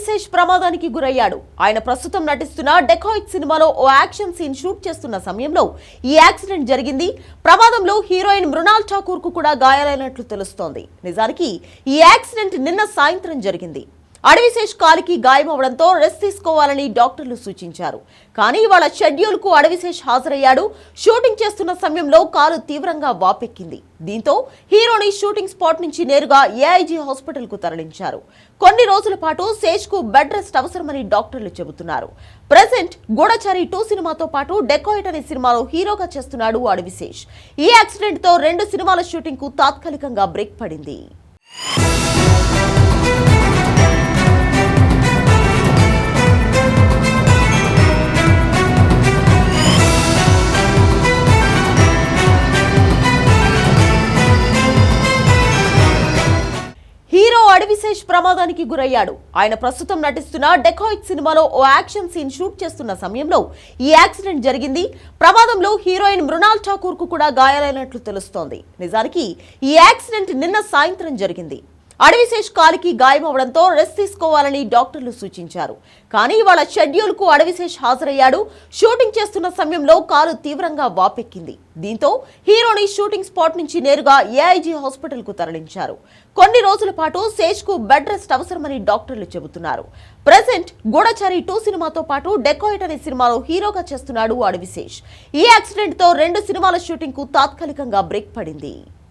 అడవిశేష్ ప్రమాదానికి గురయ్యాడు. ఆయన ప్రస్తుతం నటిస్తున్న డెకాయిట్ సినిమాలో ఓ యాక్షన్ సీన్ షూట్ చేస్తున్న సమయంలో ఈ యాక్సిడెంట్ జరిగింది. ప్రమాదంలో హీరోయిన్ మృణాల్ ఠాకూర్కు కూడా గాయాలైనట్లు తెలుస్తోంది. నిజానికి ఈ యాక్సిడెంట్ నిన్న సాయంత్రం జరిగింది. అడవిశేష్ కాలికి గాయమవడంతో రెస్ట్ తీసుకోవాలని డాక్టర్లు సూచించారు. కానీ ఇవాళ షెడ్యూల్కు అడవిశేష్ హాజరయ్యాడు. షూటింగ్ చేస్తున్న సమయంలో కాలు తీవ్రంగా వాపెక్కింది. దీంతో హీరోని షూటింగ్ స్పాట్ నుంచి నేరుగా ఏఐజీ హాస్పిటల్కు తరలించారు. కొన్ని రోజుల పాటు శేష్కు బెడ్ రెస్ట్ అవసరమని డాక్టర్లు చెబుతున్నారు. ప్రెసెంట్ గూఢచారి టూ సినిమాతో పాటు డెకోయిట్ అనే సినిమాలో హీరోగా చేస్తున్నాడు అడవిశేష్ ఈ యాక్సిడెంట్తో రెండు సినిమాల షూటింగ్కు తాత్కాలికంగా బ్రేక్ పడింది. హీరో ప్రమాదానికి గురయ్యాడు. ఆయన ప్రస్తుతం నటిస్తున్న డెకాయిట్ సినిమాలో ఓ యాక్షన్ సీన్ షూట్ చేస్తున్న సమయంలో ఈ యాక్సిడెంట్ జరిగింది. ప్రమాదంలో హీరోయిన్ మృణాల్ ఠాకూర్కు కూడా గాయాలైనట్లు తెలుస్తోంది. నిజానికి ఈ యాక్సిడెంట్ నిన్న సాయంత్రం జరిగింది. అడవిశేష్ కాలికి గాయమవడంతో రెస్ట్ తీసుకోవాలని డాక్టర్లు సూచించారు. కానీ ఇవాళ షెడ్యూల్కు అడవిశేష్ హాజరయ్యాడు. షూటింగ్ చేస్తున్న సమయంలో కాలు తీవ్రంగా వాపెక్కింది. దీంతో హీరోని షూటింగ్ స్పాట్ నుంచి నేరుగా ఏఐజీ హాస్పిటల్కు తరలించారు. కొన్ని రోజుల పాటు శేష్కు బెడ్ రెస్ట్ అవసరమని డాక్టర్లు చెబుతున్నారు. ప్రెసెంట్ గూఢచారి టూ సినిమాతో పాటు డెకోయిట్ అనే సినిమాలో హీరోగా చేస్తున్నాడు అడవిశేష్ ఈ యాక్సిడెంట్తో రెండు సినిమాల షూటింగ్కు తాత్కాలికంగా బ్రేక్ పడింది.